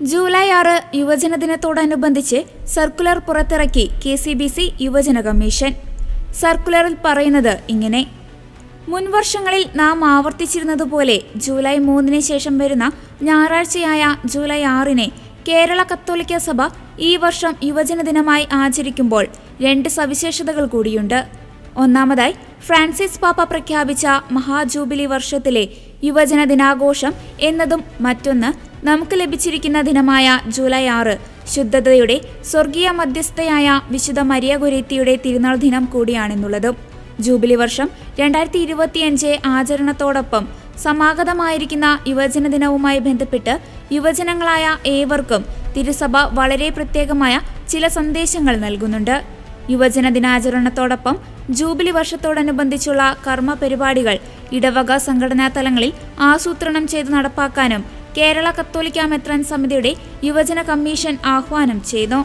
July ആറ് യുവജന ദിനത്തോടനുബന്ധിച്ച് സർക്കുലർ പുറത്തിറക്കി കെ സി ബി സി യുവജന കമ്മീഷൻ. സർക്കുലറിൽ പറയുന്നത് ഇങ്ങനെ. മുൻവർഷങ്ങളിൽ നാം ആവർത്തിച്ചിരുന്നതുപോലെ ജൂലൈ മൂന്നിന് ശേഷം വരുന്ന ഞായറാഴ്ചയായ ജൂലൈ ആറിന് കേരള കത്തോലിക്ക സഭ ഈ വർഷം യുവജന ദിനമായി ആചരിക്കുമ്പോൾ രണ്ട് സവിശേഷതകൾ കൂടിയുണ്ട്. ഒന്നാമതായി ഫ്രാൻസിസ് പാപ്പ പ്രഖ്യാപിച്ച മഹാജൂബിലി വർഷത്തിലെ യുവജന ദിനാഘോഷം എന്നതും മറ്റൊന്ന് നമുക്ക് ലഭിച്ചിരിക്കുന്ന ദിനമായ ജൂലൈ ആറ് ശുദ്ധതയുടെ സ്വർഗീയ മധ്യസ്ഥയായ വിശുദ്ധ മരിയ ഗുരേത്തിയുടെ തിരുനാൾ ദിനം കൂടിയാണെന്നുള്ളതും ജൂബിലി വർഷം രണ്ടായിരത്തി ഇരുപത്തിയഞ്ച് ആചരണത്തോടൊപ്പം സമാഗതമായിരിക്കുന്ന യുവജന ദിനവുമായി ബന്ധപ്പെട്ട് യുവജനങ്ങളായ ഏവർക്കും തിരുസഭ വളരെ പ്രത്യേകമായ ചില സന്ദേശങ്ങൾ നൽകുന്നുണ്ട്. യുവജന ദിനാചരണത്തോടൊപ്പം ജൂബിലി വർഷത്തോടനുബന്ധിച്ചുള്ള കർമ്മ പരിപാടികൾ ഇടവക സംഘടനാ തലങ്ങളിൽ ആസൂത്രണം ചെയ്ത് നടപ്പാക്കാനും കേരള കത്തോലിക്ക മെത്രാൻ സമിതിയുടെ യുവജന കമ്മീഷൻ ആഹ്വാനം ചെയ്തു.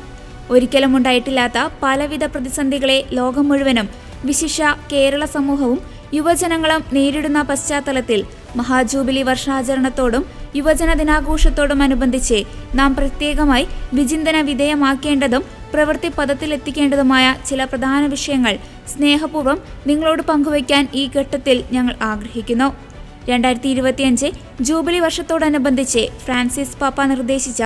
ഒരിക്കലും ഉണ്ടായിട്ടില്ലാത്ത പലവിധ പ്രതിസന്ധികളെ ലോകം മുഴുവനും വിശിഷ്യ കേരള സമൂഹവും യുവജനങ്ങളും നേരിടുന്ന പശ്ചാത്തലത്തിൽ മഹാജൂബിലി വർഷാചരണത്തോടും യുവജന ദിനാഘോഷത്തോടും അനുബന്ധിച്ച് നാം പ്രത്യേകമായി വിചിന്തന വിധേയമാക്കേണ്ടതും പ്രവൃത്തി പദത്തിലെത്തിക്കേണ്ടതുമായ ചില പ്രധാന വിഷയങ്ങൾ സ്നേഹപൂർവം നിങ്ങളോട് പങ്കുവയ്ക്കാൻ ഈ ഘട്ടത്തിൽ ഞങ്ങൾ ആഗ്രഹിക്കുന്നു. രണ്ടായിരത്തി ഇരുപത്തിയഞ്ച് ജൂബിലി വർഷത്തോടനുബന്ധിച്ച് ഫ്രാൻസിസ് പാപ്പ നിർദ്ദേശിച്ച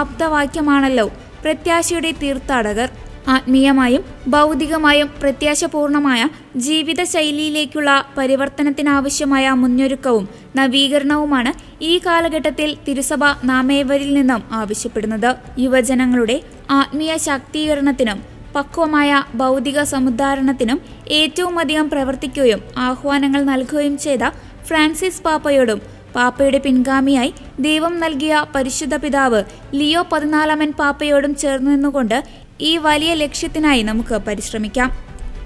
ആപ്തവാക്യമാണല്ലോ പ്രത്യാശയുടെ തീർത്ഥാടകർ. ആത്മീയമായും ഭൗതികമായും പ്രത്യാശപൂർണമായ ജീവിതശൈലിയിലേക്കുള്ള പരിവർത്തനത്തിനാവശ്യമായ മുന്നൊരുക്കവും നവീകരണവുമാണ് ഈ കാലഘട്ടത്തിൽ തിരുസഭ നാമേവരിൽ നിന്നും ആവശ്യപ്പെടുന്നത്. യുവജനങ്ങളുടെ ആത്മീയ ശാക്തീകരണത്തിനും പക്വമായ ഭൗതിക സമുദ്ധാരണത്തിനും ഏറ്റവുമധികം പ്രവർത്തിക്കുകയും ആഹ്വാനങ്ങൾ നൽകുകയും ചെയ്ത ഫ്രാൻസിസ് പാപ്പയോടും പാപ്പയുടെ പിൻഗാമിയായി ദൈവം നൽകിയ പരിശുദ്ധ പിതാവ് ലിയോ പതിനാലാമൻ പാപ്പയോടും ചേർന്ന് നിന്നുകൊണ്ട് ഈ വലിയ ലക്ഷ്യത്തിനായി നമുക്ക് പരിശ്രമിക്കാം.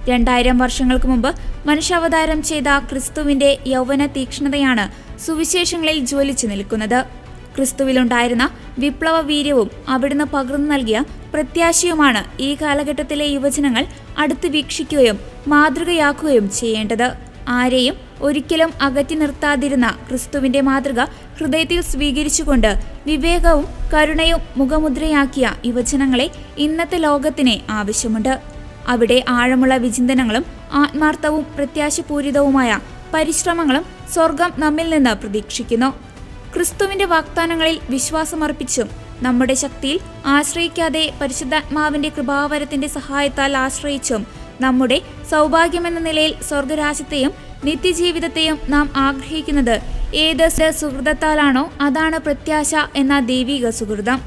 രണ്ടായിരം വർഷങ്ങൾക്ക് മുമ്പ് മനുഷ്യാവതാരം ചെയ്ത ക്രിസ്തുവിന്റെ യൗവന തീക്ഷ്ണതയാണ് സുവിശേഷങ്ങളിൽ ജ്വലിച്ചു നിൽക്കുന്നത്. ക്രിസ്തുവിലുണ്ടായിരുന്ന വിപ്ലവ വീര്യവും അവിടുന്ന് പകർന്നു നൽകിയ പ്രത്യാശയുമാണ് ഈ കാലഘട്ടത്തിലെ യുവജനങ്ങൾ അടുത്ത് വീക്ഷിക്കുകയും മാതൃകയാക്കുകയും ചെയ്യേണ്ടത്. ആരെയും ഒരിക്കലും അകറ്റി നിർത്താതിരുന്ന ക്രിസ്തുവിന്റെ മാതൃക ഹൃദയത്തിൽ സ്വീകരിച്ചുകൊണ്ട് വിവേകവും കരുണയും മുഖമുദ്രയാക്കിയ യുവജനങ്ങളെ ഇന്നത്തെ ലോകത്തിന് ആവശ്യമുണ്ട്. അവിടെ ആഴമുള്ള വിചിന്തനങ്ങളും ആത്മാർത്ഥവും പ്രത്യാശപൂരിതവുമായ പരിശ്രമങ്ങളും സ്വർഗം നമ്മിൽ നിന്ന് പ്രതീക്ഷിക്കുന്നു. ക്രിസ്തുവിന്റെ വാഗ്ദാനങ്ങളിൽ വിശ്വാസമർപ്പിച്ചും നമ്മുടെ ശക്തിയിൽ ആശ്രയിക്കാതെ പരിശുദ്ധാത്മാവിന്റെ കൃപാവരത്തിന്റെ സഹായത്താൽ ആശ്രയിച്ചും നമ്മുടെ സൗഭാഗ്യമെന്ന നിലയിൽ സ്വർഗരാജ്യത്തെയും നിത്യജീവിതത്തെയും നാം ആഗ്രഹിക്കുന്നത്. ഏത് സുഹൃതത്താലാണോ അതാണ് പ്രത്യാശ എന്ന ദൈവിക സുഹൃതം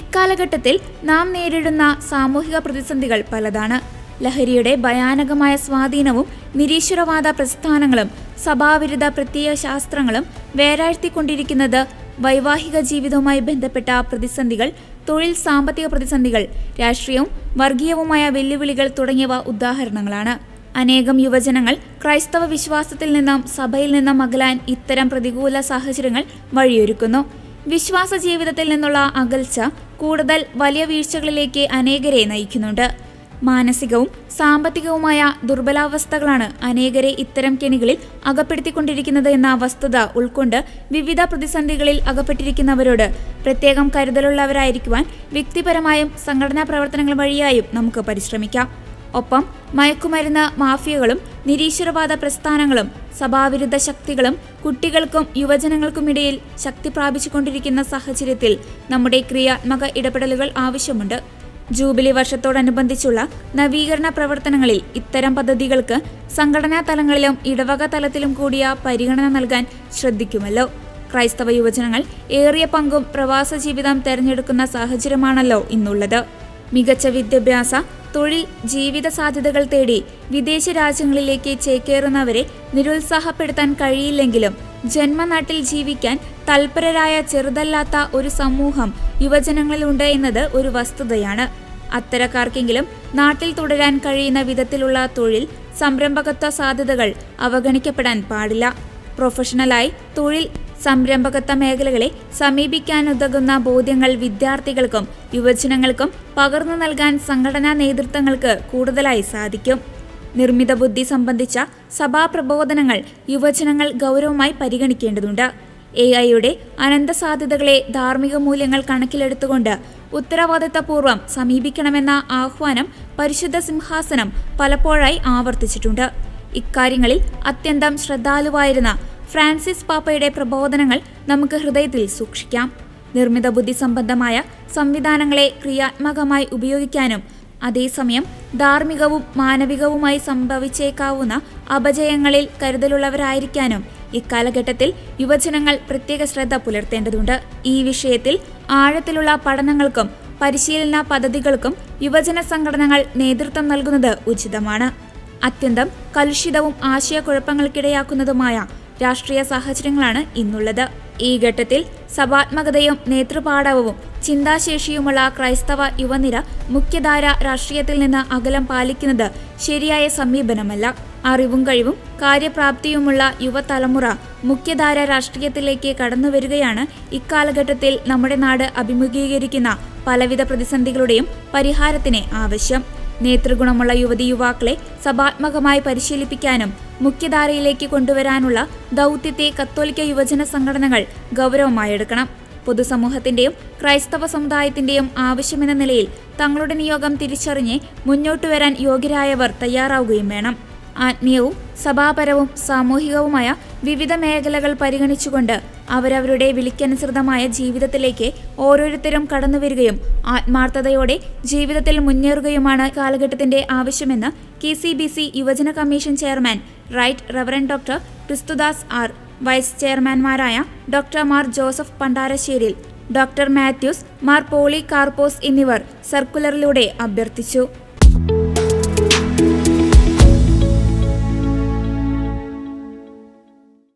ഇക്കാലഘട്ടത്തിൽ നാം നേരിടുന്ന സാമൂഹിക പ്രതിസന്ധികൾ പലതാണ്. ലഹരിയുടെ ഭയാനകമായ സ്വാധീനവും നിരീശ്വരവാദ പ്രസ്ഥാനങ്ങളും സഭാവിരുദ്ധ പ്രത്യയ ശാസ്ത്രങ്ങളും വേരാഴ്ത്തിക്കൊണ്ടിരിക്കുന്നത് വൈവാഹിക ജീവിതവുമായി ബന്ധപ്പെട്ട പ്രതിസന്ധികൾ തൊഴിൽ സാമ്പത്തിക പ്രതിസന്ധികൾ രാഷ്ട്രീയവും വർഗീയവുമായ വെല്ലുവിളികൾ തുടങ്ങിയവ ഉദാഹരണങ്ങളാണ്. അനേകം യുവജനങ്ങൾ ക്രൈസ്തവ വിശ്വാസത്തിൽ നിന്നും സഭയിൽ നിന്നും അകലാൻ ഇത്തരം പ്രതികൂല സാഹചര്യങ്ങൾ വഴിയൊരുക്കുന്നു. വിശ്വാസ ജീവിതത്തിൽ നിന്നുള്ള അകൽച്ച കൂടുതൽ വലിയ വീഴ്ചകളിലേക്ക് അനേകരെ നയിക്കുന്നുണ്ട്. മാനസികവും സാമ്പത്തികവുമായ ദുർബലാവസ്ഥകളാണ് അനേകരെ ഇത്തരം കെണികളിൽ അകപ്പെടുത്തിക്കൊണ്ടിരിക്കുന്നത് എന്ന വസ്തുത ഉൾക്കൊണ്ട് വിവിധ പ്രതിസന്ധികളിൽ അകപ്പെട്ടിരിക്കുന്നവരോട് പ്രത്യേകം കരുതലുള്ളവരായിരിക്കുവാൻ വ്യക്തിപരമായും സംഘടനാ പ്രവർത്തനങ്ങൾ വഴിയായും നമുക്ക് പരിശ്രമിക്കാം. ഒപ്പം മയക്കുമരുന്ന് മാഫിയകളും നിരീശ്വരവാദ പ്രസ്ഥാനങ്ങളും സഭാവിരുദ്ധ ശക്തികളും കുട്ടികൾക്കും യുവജനങ്ങൾക്കുമിടയിൽ ശക്തി പ്രാപിച്ചുകൊണ്ടിരിക്കുന്ന സാഹചര്യത്തിൽ നമ്മുടെ ക്രിയാത്മക ഇടപെടലുകൾ ആവശ്യമുണ്ട്. ജൂബിലി വർഷത്തോടനുബന്ധിച്ചുള്ള നവീകരണ പ്രവർത്തനങ്ങളിൽ ഇത്തരം പദ്ധതികൾക്ക് സംഘടനാ തലങ്ങളിലും ഇടവക തലത്തിലും കൂടിയ പരിഗണന നൽകാൻ ശ്രദ്ധിക്കുമല്ലോ. ക്രൈസ്തവ യുവജനങ്ങൾ ഏറിയ പങ്കും പ്രവാസ ജീവിതം തെരഞ്ഞെടുക്കുന്ന സാഹചര്യമാണല്ലോ ഇന്നുള്ളത്. മികച്ച വിദ്യാഭ്യാസ തൊഴിൽ ജീവിത സാധ്യതകൾ തേടി വിദേശ രാജ്യങ്ങളിലേക്ക് ചേക്കേറുന്നവരെ നിരുത്സാഹപ്പെടുത്താൻ കഴിയില്ലെങ്കിലും ജന്മനാട്ടിൽ ജീവിക്കാൻ തൽപരരായ ചെറുതല്ലാത്ത ഒരു സമൂഹം യുവജനങ്ങളിലുണ്ട് എന്നത് ഒരു വസ്തുതയാണ്. അത്തരക്കാർക്കെങ്കിലും നാട്ടിൽ തുടരാൻ കഴിയുന്ന വിധത്തിലുള്ള തൊഴിൽ സംരംഭകത്വ സാധ്യതകൾ അവഗണിക്കപ്പെടാൻ പാടില്ല. പ്രൊഫഷണലായി തൊഴിൽ സംരംഭകത്വ മേഖലകളെ സമീപിക്കാനുതകുന്ന ബോധ്യങ്ങൾ വിദ്യാർത്ഥികൾക്കും യുവജനങ്ങൾക്കും പകർന്നു നൽകാൻ സംഘടനാ നേതൃത്വങ്ങൾക്ക് കൂടുതലായി സാധിക്കും. നിർമ്മിത ബുദ്ധി സംബന്ധിച്ച സഭാപ്രബോധനങ്ങൾ യുവജനങ്ങൾ ഗൗരവമായി പരിഗണിക്കേണ്ടതുണ്ട്. എ ഐയുടെ അനന്ത സാധ്യതകളെ ധാർമ്മിക മൂല്യങ്ങൾ കണക്കിലെടുത്തുകൊണ്ട് ഉത്തരവാദിത്തപൂർവം സമീപിക്കണമെന്ന ആഹ്വാനം പരിശുദ്ധ സിംഹാസനം പലപ്പോഴായി ആവർത്തിച്ചിട്ടുണ്ട്. ഇക്കാര്യങ്ങളിൽ അത്യന്തം ശ്രദ്ധാലുവായിരുന്ന ഫ്രാൻസിസ് പാപ്പയുടെ പ്രബോധനങ്ങൾ നമുക്ക് ഹൃദയത്തിൽ സൂക്ഷിക്കാം. നിർമ്മിത ബുദ്ധി സംബന്ധമായ സംവിധാനങ്ങളെ ക്രിയാത്മകമായി ഉപയോഗിക്കാനും അതേസമയം ധാർമ്മികവും മാനവികവുമായി സംഭവിച്ചേക്കാവുന്ന അപജയങ്ങളിൽ കരുതലുള്ളവരായിരിക്കാനും ഇക്കാലഘട്ടത്തിൽ യുവജനങ്ങൾ പ്രത്യേക ശ്രദ്ധ പുലർത്തേണ്ടതുണ്ട്. ഈ വിഷയത്തിൽ ആഴത്തിലുള്ള പഠനങ്ങൾക്കും പരിശീലന പദ്ധതികൾക്കും യുവജന സംഘടനകൾ നേതൃത്വം നൽകുന്നത് ഉചിതമാണ്. അത്യന്തം കലുഷിതവും ആശയക്കുഴപ്പങ്ങൾക്കിടയാക്കുന്നതുമായ രാഷ്ട്രീയ സാഹചര്യങ്ങളാണ് ഇന്നുള്ളത്. ഈ ഘട്ടത്തിൽ സഭാത്മകതയും നേതൃപാടവവും ചിന്താശേഷിയുമുള്ള ക്രൈസ്തവ യുവനിര മുഖ്യധാര രാഷ്ട്രീയത്തിൽ നിന്ന് അകലം പാലിക്കുന്നത് ശരിയായ സമീപനമല്ല. അറിവും കഴിവും കാര്യപ്രാപ്തിയുമുള്ള യുവതലമുറ മുഖ്യധാര രാഷ്ട്രീയത്തിലേക്ക് കടന്നുവരികയാണ് ഇക്കാലഘട്ടത്തിൽ നമ്മുടെ നാട് അഭിമുഖീകരിക്കുന്ന പലവിധ പ്രതിസന്ധികളുടെയും പരിഹാരത്തിന് ആവശ്യം. നേതൃഗുണമുള്ള യുവതി യുവാക്കളെ സഭാത്മകമായി പരിശീലിപ്പിക്കാനും മുഖ്യധാരയിലേക്ക് കൊണ്ടുവരാനുള്ള ദൗത്യത്തെ കത്തോലിക്ക യുവജന സംഘടനകൾ ഗൗരവമായി എടുക്കണം. പൊതുസമൂഹത്തിന്റെയും ക്രൈസ്തവ സമുദായത്തിന്റെയും ആവശ്യമെന്ന നിലയിൽ തങ്ങളുടെ നിയോഗം തിരിച്ചറിഞ്ഞ് മുന്നോട്ടു വരാൻ യോഗ്യരായവർ തയ്യാറാവുകയും വേണം. ആത്മീയവും സഭാപരവും സാമൂഹികവുമായ വിവിധ മേഖലകൾ പരിഗണിച്ചുകൊണ്ട് അവരവരുടെ വിളിക്കനുസൃതമായ ജീവിതത്തിലേക്ക് ഓരോരുത്തരും കടന്നുവരികയും ആത്മാർത്ഥതയോടെ ജീവിതത്തിൽ മുന്നേറുകയുമാണ് കാലഘട്ടത്തിന്റെ ആവശ്യമെന്ന് കെ യുവജന commission chairman right reverend doctor Kristudas R. Vice ചെയർമാൻമാരായ doctor Mar Joseph Pandarasseril doctor Mathews Mar Polycarpos എന്നിവർ സർക്കുലറിലൂടെ അഭ്യർത്ഥിച്ചു.